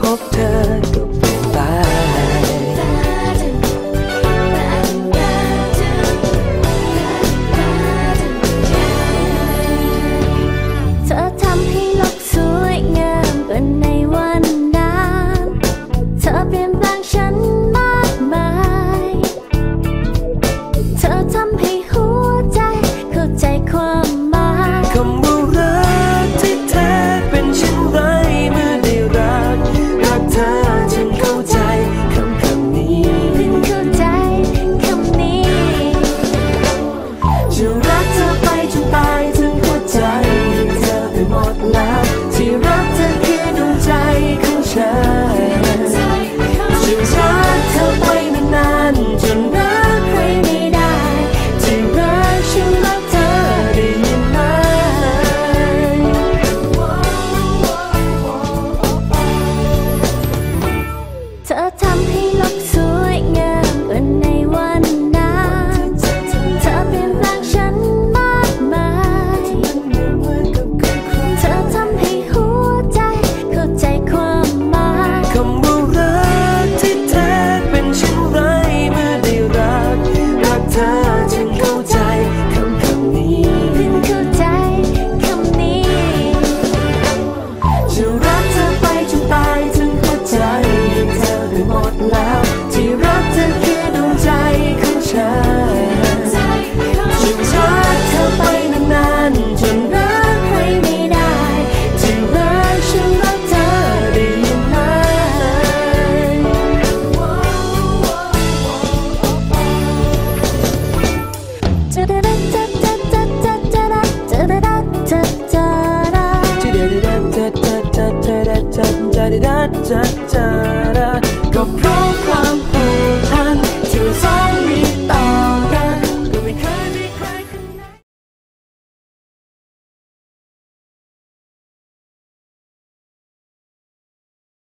พบเธอกับ แล้วที่รักเธอคือดวงใจของฉันจะรักเธอไปนานๆจนรักใครไม่ได้ที่รักฉันรักเธอได้ยังไงจะได้รักเธอจะจะจะจะรักจะได้เธอได้รักเธอจะจะจะจะจะจะได้รักเธอเพร